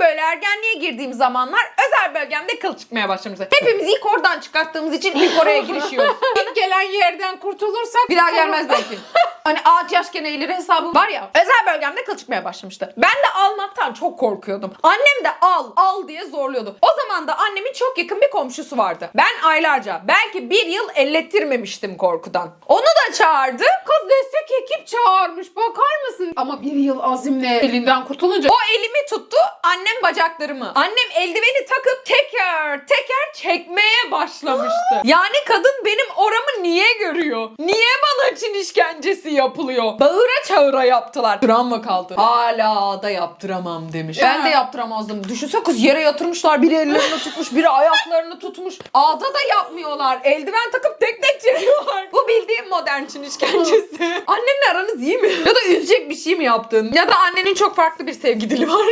Böyle ergenliğe girdiğim zamanlar özel bölgemde kıl çıkmaya başlamıştı. Hepimiz ilk oradan çıkarttığımız için ilk oraya girişiyoruz. İlk gelen yerden kurtulursak Bir daha gelmez belki. Hani ağaç yaşken eğilir hesabı var ya. Özel bölgemde kıl çıkmaya başlamıştı. Ben de almaktan çok korkuyordum. Annem de al al diye zorluyordu. O zaman da annemin çok yakın bir komşusu vardı. Ben aylarca belki bir yıl ellettirmemiştim korkudan. Onu da çağırdı. Kız destek ekip çağırmış? Ama bir yıl azimle elinden kurtulunca O elimi tuttu, annem bacaklarımı. Annem eldiveni takıp teker teker çekmeye başlamıştı. yani kadın benim oramı niye görüyor? Niye bana Çin işkencesi yapılıyor? Bağıra çağıra yaptılar. Travma kaldı. Hala da yaptıramam demiş. Ben de yaptıramazdım. Düşünsene kız yere yatırmışlar. Biri ellerini tutmuş, biri ayaklarını tutmuş. Ağda da yapmıyorlar. Eldiven takıp tek tek çekiyorlar. Bu bildiğim modern Çin işkencesi. Annenle aranız iyi mi? Ya da üzecek bir şey mi yaptın? Ya da annenin çok farklı bir sevgi dili var.